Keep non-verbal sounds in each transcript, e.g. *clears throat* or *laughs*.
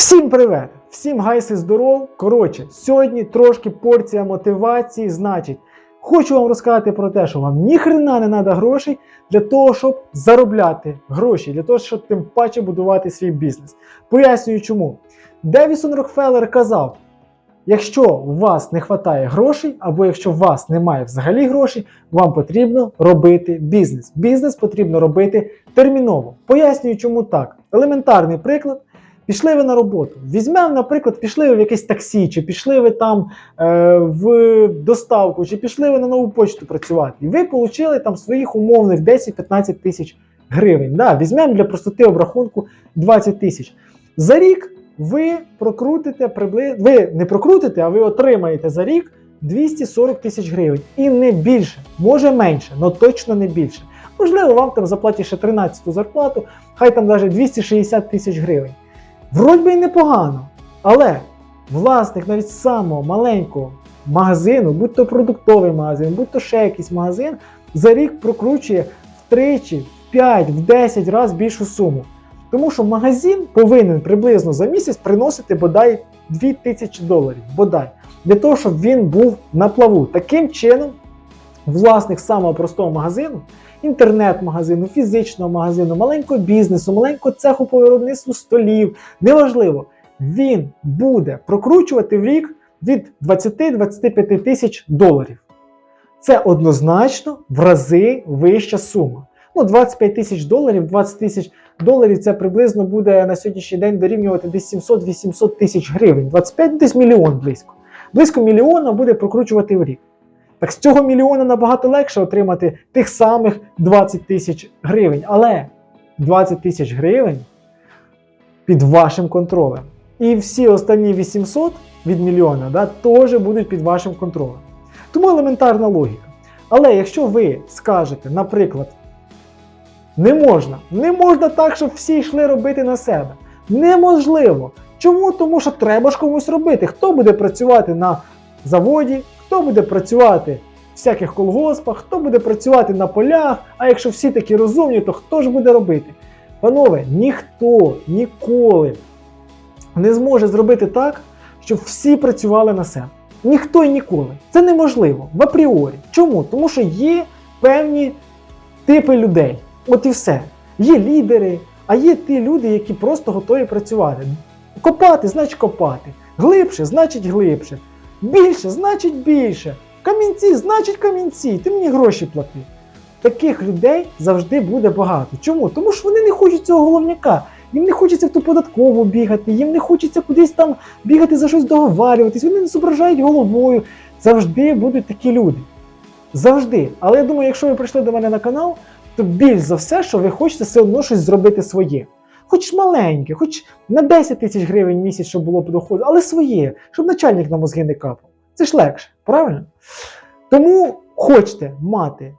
Всім привет! Всім гайси здоров! Коротше, сьогодні трошки порція мотивації. Значить, хочу вам розказати про те, що вам ніхрена не треба грошей для того, щоб заробляти гроші, для того, щоб тим паче будувати свій бізнес. Пояснюю чому. Девісон Рокфеллер казав: якщо у вас не вистачає грошей, або якщо у вас немає взагалі грошей, вам потрібно робити бізнес. Бізнес потрібно робити терміново. Пояснюю, чому так. Елементарний приклад. Пішли ви на роботу. Візьмемо, наприклад, пішли ви в якесь таксі, чи пішли ви там е, в доставку, чи пішли ви на нову почту працювати. І ви отримали там своїх умовних 10-15 тисяч гривень. Да, візьмемо для простоти обрахунку 20 тисяч. За рік ви прокрутите приблизно, ви не прокрутите, а ви отримаєте за рік 240 тисяч гривень. І не більше, може менше, але точно не більше. Можливо, вам там заплатять ще 13-ту зарплату, хай там навіть 260 тисяч гривень. Вроді би й непогано, але власник навіть самого маленького магазину, будь то продуктовий магазин, будь то ще якийсь магазин, за рік прокручує втричі, в 5, в 10 разів більшу суму. Тому що магазин повинен приблизно за місяць приносити бодай 2000 доларів. Бодай, для того, щоб він був на плаву. Таким чином, власник самого простого магазину інтернет-магазину, фізичного магазину, маленького бізнесу, маленького цеху по виробництву столів, неважливо, він буде прокручувати в рік від 20-25 тисяч доларів. Це однозначно в рази вища сума. Ну, 25 тисяч доларів, 20 тисяч доларів це приблизно буде на сьогоднішній день дорівнювати десь 700-800 тисяч гривень. 25 десь мільйон близько. Близько мільйона буде прокручувати в рік. Так з цього мільйона набагато легше отримати тих самих 20 тисяч гривень. Але 20 тисяч гривень під вашим контролем. І всі останні 800 від мільйона да, теж будуть під вашим контролем. Тому елементарна логіка. Але якщо ви скажете, наприклад, не можна, не можна так, щоб всі йшли робити на себе. Неможливо. Чому? Тому що треба ж комусь робити. Хто буде працювати на заводі, хто буде працювати в всяких колгоспах, хто буде працювати на полях, а якщо всі такі розумні, то хто ж буде робити? Панове, ніхто ніколи не зможе зробити так, щоб всі працювали на себе. Ніхто і ніколи. Це неможливо в апріорі. Чому? Тому що є певні типи людей. От і все. Є лідери, а є ті люди, які просто готові працювати. Копати, значить копати. Глибше, значить глибше. Більше, значить більше. Камінці, значить камінці. Ти мені гроші плати. Таких людей завжди буде багато. Чому? Тому що вони не хочуть цього головняка. Їм не хочеться в ту податкову бігати, їм не хочеться кудись там бігати за щось договарюватись, вони не зображають головою. Завжди будуть такі люди. Завжди. Але я думаю, якщо ви прийшли до мене на канал, то більш за все, що ви хочете все одно щось зробити своє. Хоч маленьке, хоч на 10 тисяч гривень в місяць, щоб було доходу, але своє, щоб начальник на мозги не капав. Це ж легше, правильно? Тому хочете мати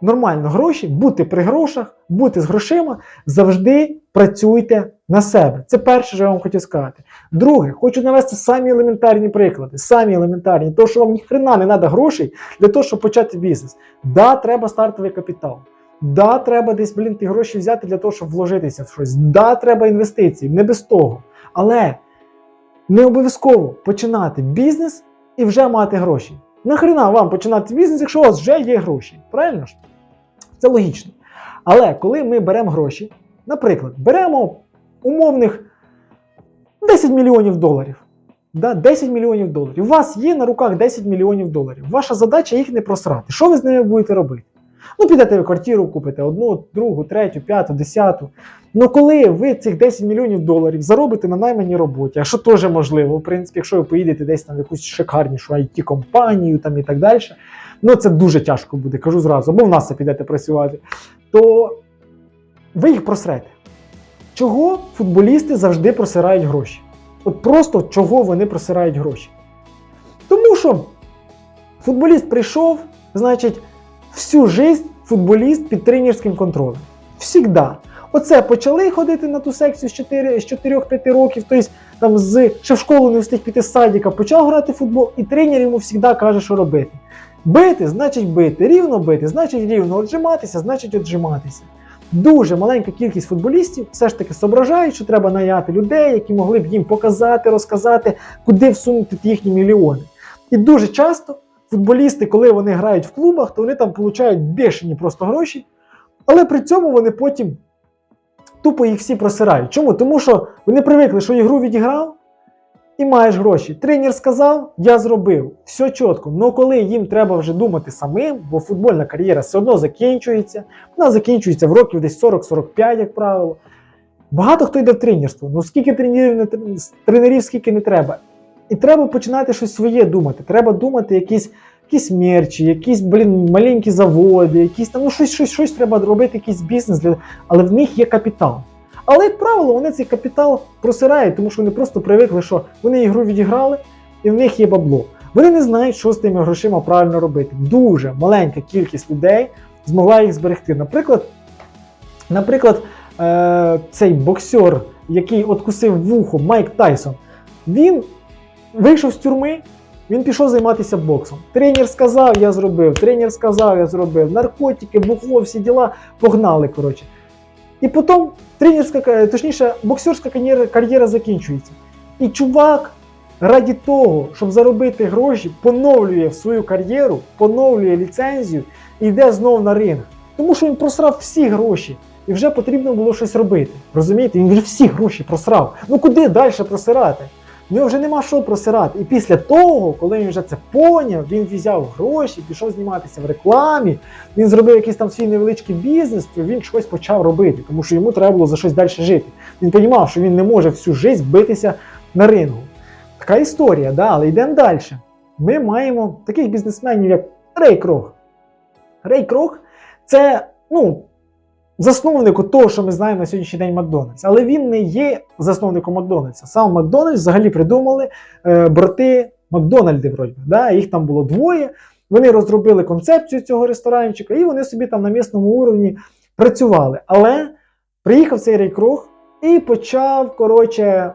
нормально гроші, бути при грошах, бути з грошима, завжди працюйте на себе. Це перше, що я вам хотів сказати. Друге, хочу навести самі елементарні приклади. Самі елементарні, то, що вам ніхрена не треба грошей для того, щоб почати бізнес. Да, треба стартовий капітал. Да, треба десь, блін, ті гроші взяти для того, щоб вложитися в щось. Да, треба інвестиції, не без того. Але не обов'язково починати бізнес і вже мати гроші. Нахрена вам починати бізнес, якщо у вас вже є гроші. Правильно ж? Це логічно. Але коли ми беремо гроші, наприклад, беремо умовних 10 мільйонів доларів. Да, 10 мільйонів доларів. У вас є на руках 10 мільйонів доларів. Ваша задача їх не просрати. Що ви з ними будете робити? Ну, підете ви квартиру, купите одну, другу, третю, п'яту, десяту. Ну, коли ви цих 10 мільйонів доларів заробите на найманій роботі, а що теж можливо, в принципі, якщо ви поїдете десь там в якусь шикарнішу it компанію там і так далі, ну це дуже тяжко буде, кажу зразу, або в нас підете працювати, то ви їх просрете. Чого футболісти завжди просирають гроші? От просто чого вони просирають гроші? Тому що футболіст прийшов, значить, всю жизнь футболіст під тренерським контролем. Всігда. Оце почали ходити на ту секцію з 4 з 4-5 років, тобто там з ще в школу не встиг піти з садика, почав грати в футбол, і тренер йому завжди каже, що робити. Бити, значить бити, рівно бити, значить рівно, отжиматися, значить отжиматися. дуже маленька кількість футболістів все ж таки соображають, що треба наяти людей, які могли б їм показати, розказати, куди всунути їхні мільйони. І дуже часто футболісти, коли вони грають в клубах, то вони там получають бешені просто гроші, але при цьому вони потім тупо їх всі просирають. Чому? Тому що вони привикли, що ігру відіграв і маєш гроші. Тренер сказав, я зробив, все чітко. Ну коли їм треба вже думати самим, бо футбольна кар'єра все одно закінчується, вона закінчується в років десь 40-45, як правило. Багато хто йде в тренерство. Ну скільки тренерів, тренерів, скільки не треба. І треба починати щось своє думати. Треба думати якісь, якісь мерчі, якісь блін, маленькі заводи, якісь там ну щось, щось, щось треба робити, якийсь бізнес, для... але в них є капітал. Але, як правило, вони цей капітал просирають, тому що вони просто привикли, що вони ігру відіграли, і в них є бабло. Вони не знають, що з тими грошима правильно робити. Дуже маленька кількість людей змогла їх зберегти. Наприклад, наприклад, е- цей боксер, який откусив вухо Майк Тайсон, він вийшов з тюрми. Він пішов займатися боксом. Тренер сказав, я зробив. Тренер сказав, я зробив. Наркотики, бухло, всі діла погнали. коротше. І потім тренерська, ка- точніше, боксерська кар'єра, кар'єра закінчується. І чувак раді того, щоб заробити гроші, поновлює свою кар'єру, поновлює ліцензію і йде знову на ринг. Тому що він просрав всі гроші. І вже потрібно було щось робити. Розумієте? Він вже всі гроші просрав. Ну куди далі просирати? В нього вже нема що просирати. І після того, коли він вже це поняв, він взяв гроші, пішов зніматися в рекламі, він зробив якийсь там свій невеличкий бізнес, то він щось почав робити, тому що йому треба було за щось далі жити. Він розумів, що він не може всю життя битися на рингу. Така історія, да, але йдемо далі. Ми маємо таких бізнесменів, як Рей Крох. Рей Крох це ну, засновник того, що ми знаємо на сьогоднішній день Макдональдс. Але він не є засновником Макдональдса. Сам Макдональдс взагалі придумали е, брати Макдональди, вроді. Да? Їх там було двоє. Вони розробили концепцію цього ресторанчика, і вони собі там на місному уровні працювали. Але приїхав цей рейкрох і почав, коротше,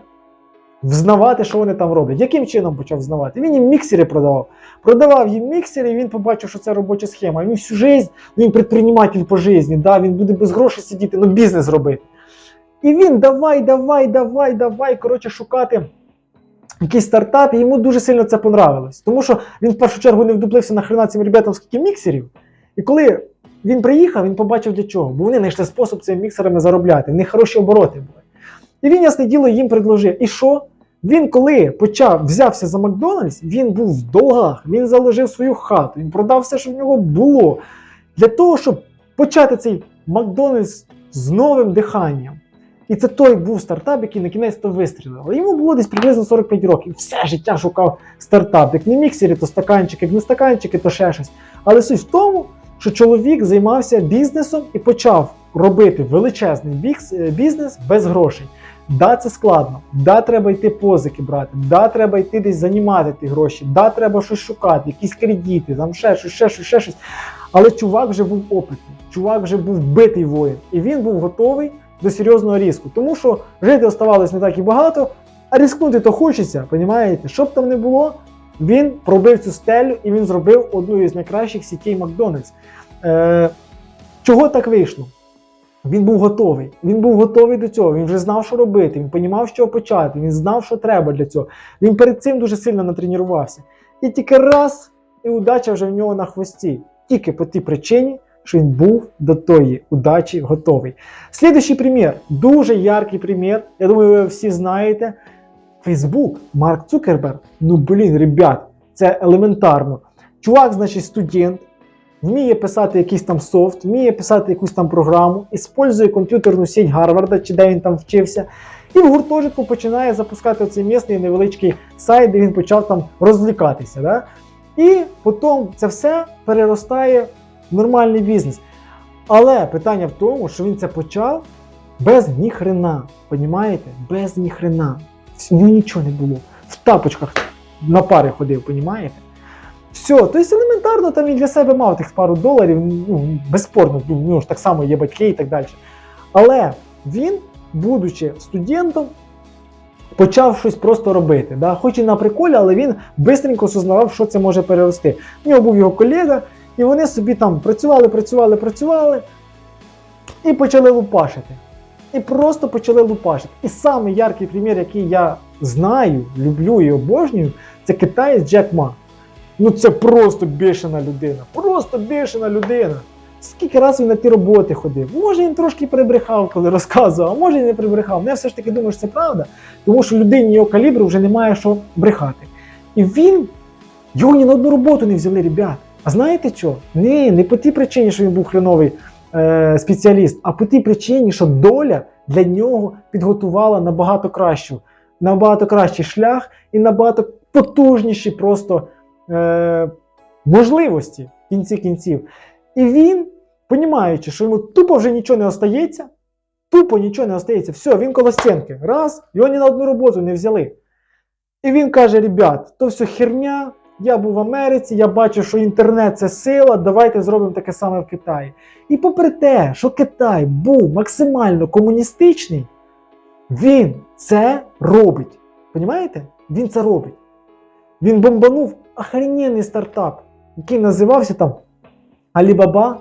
взнавати, що вони там роблять. Яким чином почав взнавати? Він їм міксери продавав. Продавав їм міксери, і він побачив, що це робоча схема. Він всю життя, він предприниматель по житті, да? він буде без грошей сидіти, ну бізнес робити. І він давай, давай, давай, давай, коротше, шукати якийсь стартап, і йому дуже сильно це понравилось. Тому що він в першу чергу не вдуплився на хрена цим ребятам скільки міксерів. І коли він приїхав, він побачив для чого. Бо вони знайшли спосіб цими міксерами заробляти. В них хороші обороти були. І він, ясне діло, їм предложив. І що? Він, коли почав взявся за Макдональдс, він був в долгах, він заложив свою хату, він продав все, що в нього було. Для того, щоб почати цей Макдональдс з новим диханням. І це той був стартап, який на кінець то вистрілив. Але йому було десь приблизно 45 років. Все життя шукав стартап. Як не міксері, то стаканчики, як не стаканчики, то ще щось. Але суть в тому, що чоловік займався бізнесом і почав робити величезний е, бізнес без грошей. Да, це складно, да, треба йти позики брати, да, треба йти десь занімати ті гроші, да, треба щось шукати, якісь кредити, там ще щось, ще щось, ще щось. Але чувак вже був опитний, чувак вже був битий воїн, і він був готовий до серйозного різку. Тому що жити оставалось не так і багато, а ризикнути то хочеться, понімаєте? Що б там не було, він пробив цю стелю і він зробив одну із найкращих сітей Макдональдс. Е, чого так вийшло? Він був готовий. Він був готовий до цього. Він вже знав, що робити. Він розумів, що почати. Він знав, що треба для цього. Він перед цим дуже сильно натренувався. І тільки раз, і удача вже в нього на хвості. Тільки по тій причині, що він був до тої удачі готовий. Слідуючий примір, дуже яркий примір. Я думаю, ви всі знаєте. Фейсбук, Марк Цукерберг. Ну блін, ребят, це елементарно. Чувак, значить, студент, вміє писати якийсь там софт, вміє писати якусь там програму, іспользує комп'ютерну сіть Гарварда, чи де він там вчився. І в гуртожитку починає запускати оцей місний невеличкий сайт, де він почав там розвлікатися. Да? І потім це все переростає в нормальний бізнес. Але питання в тому, що він це почав без ніхрена. Понімаєте? Без ніхрена. В нічого не було. В тапочках на пари ходив, понімаєте? Все, тобто елементарно там він для себе мав тих пару доларів, ну, безспорно, ну, в нього ж так само є батьки і так далі. Але він, будучи студентом, почав щось просто робити. Да? Хоч і на приколі, але він швидко осознавав, що це може перерости. У нього був його колега, і вони собі там працювали, працювали, працювали. І почали лупашити. І просто почали лупашити. І самий яркий примір, який я знаю, люблю і обожнюю, це китаєць Джек Ма. Ну це просто бешена людина. Просто бешена людина. Скільки разів він на ті роботи ходив? Може він трошки прибрехав, коли розказував, а може і не прибрехав. Ну, я все ж таки думаю, що це правда, тому що людині його калібру вже немає що брехати. І він, його ні на одну роботу не взяли, ребят. А знаєте що? Ні, не по тій причині, що він був хреновий е, спеціаліст, а по тій причині, що доля для нього підготувала набагато кращу, набагато кращий шлях і набагато потужніші просто е, можливості в кінці кінців. І він, понімаючи, що йому тупо вже нічого не остається, тупо нічого не остається, все, він коло стінки. Раз, його ні на одну роботу не взяли. І він каже: ребят, то все херня. Я був в Америці, я бачу, що інтернет це сила, давайте зробимо таке саме в Китаї. І попри те, що Китай був максимально комуністичний, він це робить. Понімаєте? Він це робить. Він бомбанув охрененний стартап, який називався там Alibaba,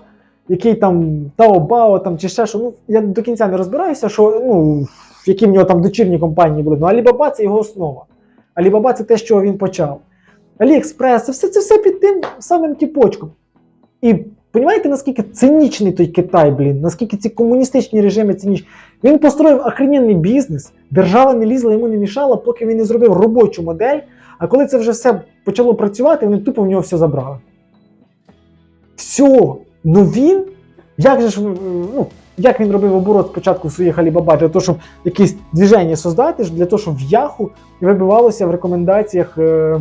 який там Taobao там, чи ще що. Ну, я до кінця не розбираюся, що, ну, які в нього там дочірні компанії були. Ну, Alibaba це його основа. Alibaba це те, з чого він почав. Аліекспрес, це все, це все під тим самим кіпочком. І розумієте, наскільки цинічний той Китай, блін, наскільки ці комуністичні режими цинічні. Він построїв охрененний бізнес, держава не лізла, йому не мішала, поки він не зробив робочу модель. А коли це вже все почало працювати, вони тупо в нього все забрали. Все. Ну він, як же ж, ну, як він робив оборот спочатку в своїх Alibaba, для того, щоб якісь движення создати, для того, щоб в Яху вибивалося в рекомендаціях е,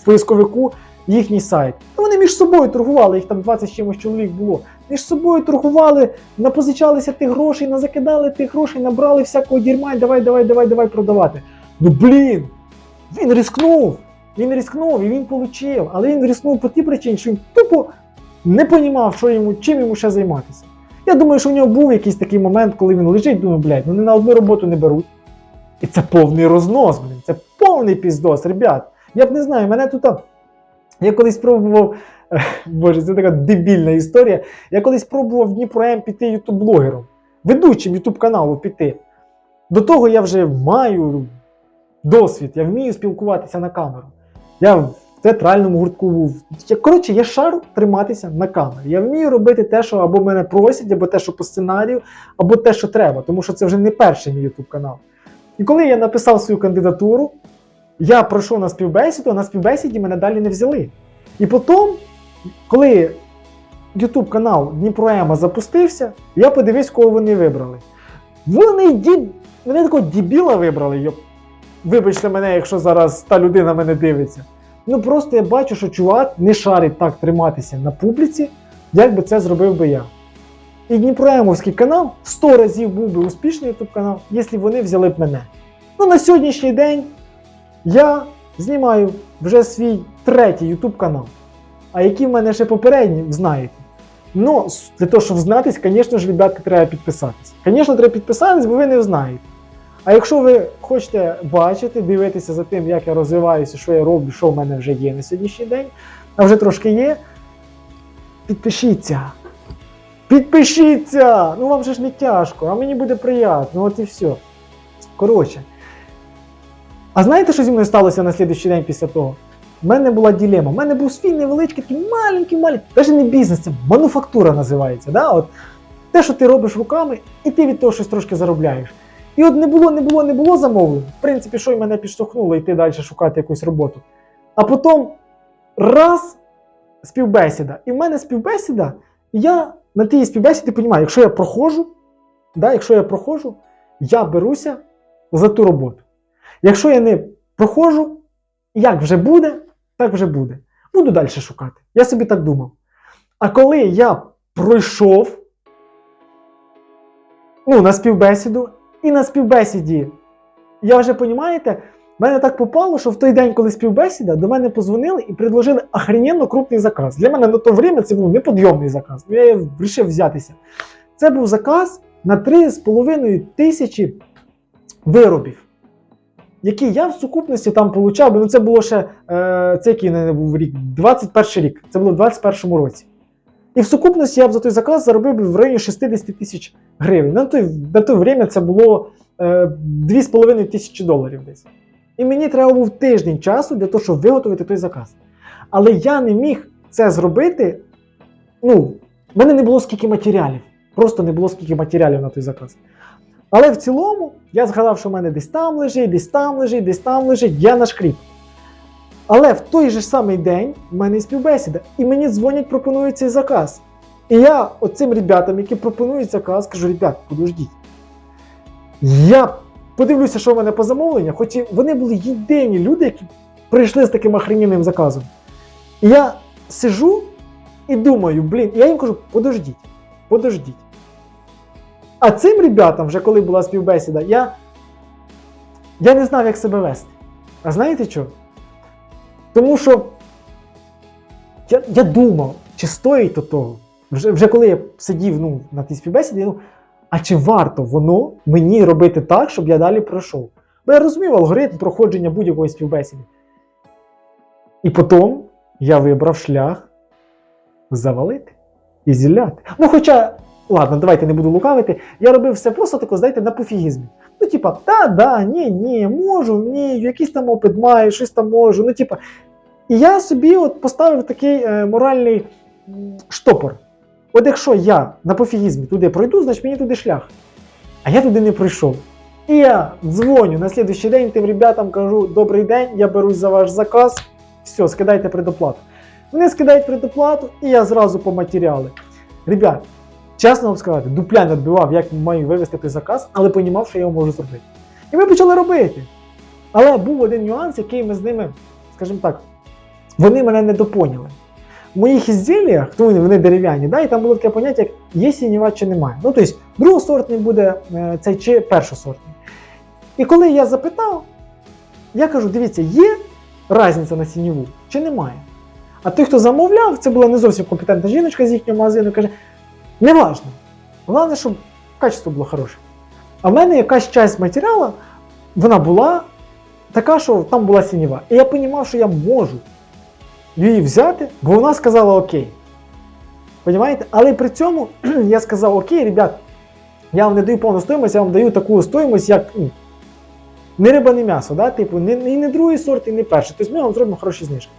в поисковику їхній сайт. Ну, вони між собою торгували, їх там 20 чимось чоловік було. Між собою торгували, напозичалися тих грошей, назакидали тих грошей, набрали всякого дерьма, і давай, давай, давай, давай продавати. Ну блін! Він рискнув! Він рискнув і він отримав. Але він рискнув по тій причині, що він тупо не розумів, що йому, чим йому ще займатися. Я думаю, що в нього був якийсь такий момент, коли він лежить, думаю, блядь, не на одну роботу не беруть. І це повний рознос, блін, це повний піздос, ребят. Я б не знаю, мене тут. Я колись пробував. *laughs* Боже, це така дебільна історія. Я колись пробував в Дніпро М піти ютуб-блогером, ведучим ютуб каналу піти. До того я вже маю досвід, я вмію спілкуватися на камеру. Я в театральному гуртку був. Коротше, я шару триматися на камері. Я вмію робити те, що або мене просять, або те, що по сценарію, або те, що треба, тому що це вже не перший мій ютуб канал. І коли я написав свою кандидатуру, я пройшов на співбесіду, а на співбесіді мене далі не взяли. І потім, коли YouTube канал Дніпро Ема запустився, я подивився, кого вони вибрали. Вони ді... вони такого дібіла вибрали. Вибачте мене, якщо зараз та людина мене дивиться. Ну просто я бачу, що чувак не шарить так триматися на публіці, як би це зробив би я. І Дніпроемовський канал 100 разів був би успішний YouTube канал, якщо вони взяли б мене. Ну на сьогоднішній день я знімаю вже свій третій YouTube канал. А які в мене ще попередні, знаєте. Ну, для того, щоб знатись, звісно ж, ребятки, треба підписатися. Звісно, треба підписатись, бо ви не знаєте. А якщо ви хочете бачити, дивитися за тим, як я розвиваюся, що я роблю, що в мене вже є на сьогоднішній день, а вже трошки є, підпишіться. Підпишіться! Ну вам же ж не тяжко, а мені буде приємно. От і все. Коротше. А знаєте, що зі мною сталося на слідуючий день після того? У мене була ділема. У мене був свій невеличкий, такий маленький, маленький, навіть не бізнес, це мануфактура називається. Да? От, те, що ти робиш руками, і ти від того щось трошки заробляєш. І от не було, не було, не було замовлень. В принципі, що й мене підштовхнуло йти далі шукати якусь роботу. А потім раз співбесіда. І в мене співбесіда, і я на тій співбесіді розумію, якщо я проходжу, да, якщо я проходжу, я беруся за ту роботу. Якщо я не проходжу, як вже буде, так вже буде. Буду далі шукати. Я собі так думав. А коли я пройшов ну, на співбесіду, і на співбесіді, я вже розумієте, мене так попало, що в той день, коли співбесіда, до мене позвонили і предложили охрененно крупний заказ. Для мене на то время це був неподйомний заказ. Ну, Я вирішив взятися. Це був заказ на 3,5 тисячі виробів які я в сукупності там получав, бо ну це було ще е, це який не був рік, 21 рік. Це було в 21 році. І в сукупності я б за той заказ заробив би в районі 60 тисяч гривень. На той, на той время це було е, 2,5 тисячі доларів десь. І мені треба був тиждень часу для того, щоб виготовити той заказ. Але я не міг це зробити. Ну, в мене не було скільки матеріалів. Просто не було скільки матеріалів на той заказ. Але в цілому я згадав, що в мене десь там лежить, десь там лежить, десь там лежить, я нашкріп. Але в той же самий день в мене співбесіда, і мені дзвонять, пропонують цей заказ. І я оцим ребятам, які пропонують заказ, кажу: ребят, подождіть. Я подивлюся, що в мене по замовленню, хоч і вони були єдині люди, які прийшли з таким охрененним заказом. І я сижу і думаю, блін, я їм кажу, подождіть, подождіть. А цим ребятам, вже коли була співбесіда, я, я не знав, як себе вести. А знаєте що? Тому що я, я думав, чи стоїть то того. Вже, вже коли я сидів ну, на тій співбесіді, я думав, а чи варто воно мені робити так, щоб я далі пройшов? Бо я розумів алгоритм проходження будь-якої співбесіди. І потім я вибрав шлях завалити і зіляти. Ну, хоча, ладно, давайте не буду лукавити, я робив все просто тако, знаєте, на пофігізмі. Ну, типа, та, да, ні, ні, можу, вмію, якийсь там опит маю, щось там можу. Ну, типа. І я собі от поставив такий е, моральний штопор. От якщо я на пофігізмі туди пройду, значить мені туди шлях. А я туди не прийшов. І я дзвоню на слідуючий день тим ребятам кажу: добрий день, я берусь за ваш заказ. Все, скидайте предоплату. Вони скидають предоплату, і я зразу по матеріали. Ребят, чесно вам сказати, дупля не відбивав, як маю вивести той заказ, але понімав, що я його можу зробити. І ми почали робити. Але був один нюанс, який ми з ними, скажімо так, вони мене не допоняли. В моїх ізділлях, ну вони- вони дерев'яні, да, і там було таке поняття, як є сінєва чи немає. Ну, тобто, другосортний буде е, цей чи першосортний. І коли я запитав, я кажу: дивіться, є різниця на сінєву чи немає? А той, хто замовляв, це була не зовсім компетентна жіночка з їхнього магазину, каже: не важно. Головне, щоб качество було хороше. А в мене якась часть матеріалу, вона була така, що там була сінєва. І я розумів, що я можу її взяти, бо вона сказала окей. Понімаєте? Але при цьому *clears throat* я сказав: Окей, ребят, я вам не даю повну стоїмость, я вам даю таку стоїмость, як ну, не риба, не м'ясо, да? типу, не, не другий сорт і не перший. Тобто ми вам зробимо хороші знижки.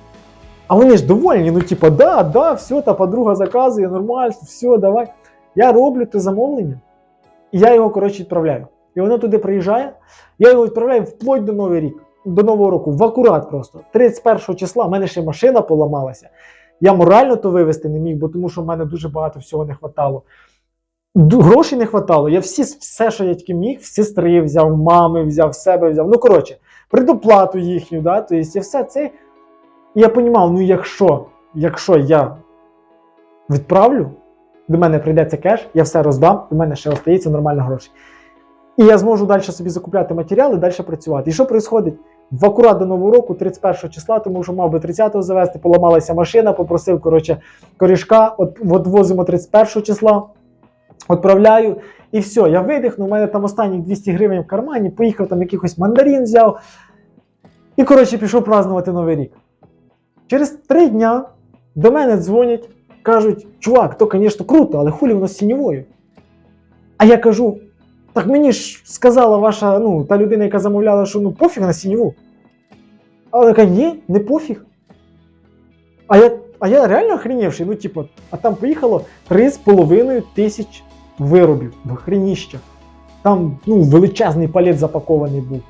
А вони ж довольні, ну, типу, да, да, все, та подруга заказує, нормально, все, давай. Я роблю те замовлення, і я його, коротше, відправляю. І воно туди приїжджає, я його відправляю вплоть до Нового рік, до Нового року, в акурат просто. 31 числа в мене ще машина поламалася. Я морально то вивезти не міг, бо тому що в мене дуже багато всього не хватало. Грошей не хватало. Я всі, все, що я тільки міг, в сестри взяв, мами взяв, себе взяв. Ну, коротше, предоплату їхню, да, тобто я все це. І я розумів, ну якщо, якщо я відправлю, до мене прийдеться кеш, я все роздам, у мене ще остається нормально грошей. І я зможу далі собі закупляти матеріали, далі працювати. І що відбувається? В акурат до Нового року, 31 числа, тому що мав би 30-го завести, поламалася машина, попросив коротше, корішка, от, от возимо 31 числа, відправляю, і все, я видихну, у мене там останні 200 гривень в кармані, поїхав там якихось мандарин взяв. І, коротше, пішов празднувати Новий рік. Через три дня до мене дзвонять, кажуть, чувак, то, звісно, круто, але хулі воно з сіньовою. А я кажу, так мені ж сказала ваша, ну, та людина, яка замовляла, що ну пофіг на сіньову. А вона каже, ні, не пофіг. А я, а я реально охренівший, ну, типу, а там поїхало 3,5 тисяч виробів в хреніщах. Там ну, величезний палет запакований був.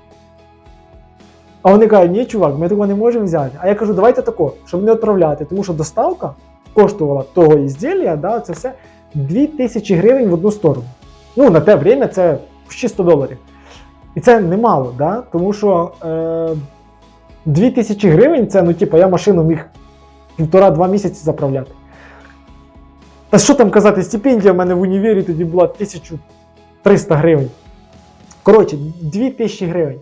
А вони кажуть, ні, чувак, ми такого не можемо взяти. А я кажу, давайте тако, щоб не відправляти, тому що доставка коштувала того ізділля, да, це все 2000 гривень в одну сторону. Ну, на те время це ще 100 доларів. І це немало, да? тому що е, 2000 гривень це, ну, типу, я машину міг півтора-два місяці заправляти. Та що там казати, стипендія в мене в універі тоді була 1300 гривень. Коротше, 2000 гривень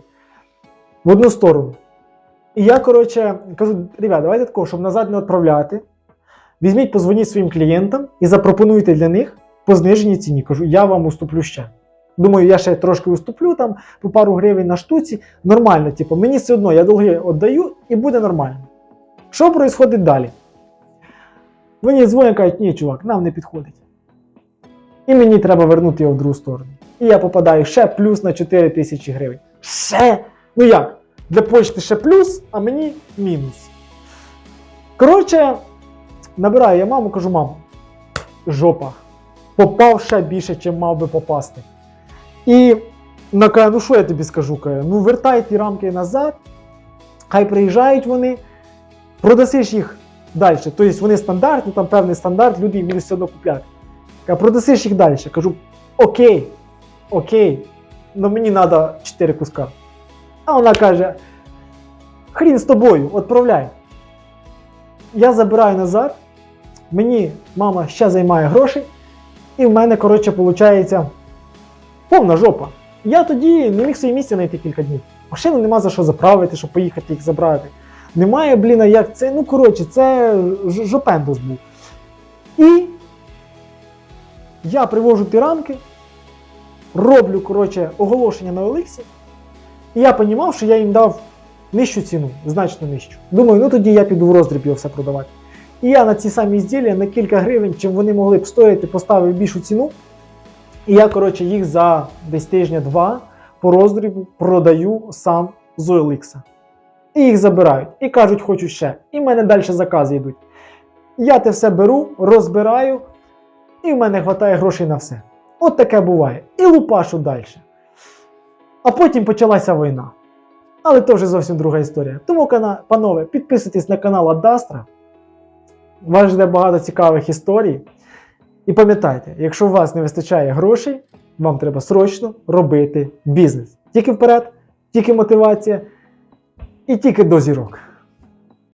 в одну сторону. І я, коротше, кажу, ребят, давайте такого, щоб назад не відправляти. Візьміть, позвоніть своїм клієнтам і запропонуйте для них по зниженій ціні. Кажу, я вам уступлю ще. Думаю, я ще трошки уступлю там по пару гривень на штуці. Нормально, типу, мені все одно, я долги віддаю і буде нормально. Що відбувається далі? Вони дзвонять кажуть, ні, чувак, нам не підходить. І мені треба вернути його в другу сторону. І я попадаю ще плюс на 4 тисячі гривень. Ще? Ну як? Для почти ще плюс, а мені мінус. Коротше, набираю я маму, кажу, мамо, жопа. Попав ще більше, чим мав би попасти. І вона каже, ну що я тобі скажу? Каже, ну вертай ті рамки назад, хай приїжджають вони, продасиш їх далі. Тобто вони стандартні, там певний стандарт, люди їх будуть все одно купляти. Каже, продасиш їх далі. Кажу, окей, окей, але мені треба 4 куска. А вона каже: хрін з тобою, відправляй. Я забираю назад, мені мама ще займає гроші, і в мене, коротше, виходить повна жопа. Я тоді не міг своє місця знайти кілька днів. Машину нема за що заправити, щоб поїхати їх забрати. Немає, блін, а як це. Ну, коротше, це ж- жопендос був. І я привожу ті рамки, роблю, коротше, оголошення на Олексі. І я розумів, що я їм дав нижчу ціну, значно нижчу. Думаю, ну тоді я піду в роздріб його все продавати. І я на ці самі ізділля на кілька гривень, чим вони могли б стоїти, поставив більшу ціну. І я, коротше, їх за десь тижня-два по роздрібу продаю сам з OLX. І їх забирають. І кажуть, хочу ще. І в мене далі закази йдуть. Я те все беру, розбираю, і в мене вистачає грошей на все. От таке буває. І лупашу далі. А потім почалася війна. Але то вже зовсім друга історія. Тому, панове, підписуйтесь на канал Адастра. Вас жде багато цікавих історій. І пам'ятайте, якщо у вас не вистачає грошей, вам треба срочно робити бізнес. Тільки вперед, тільки мотивація і тільки до зірок.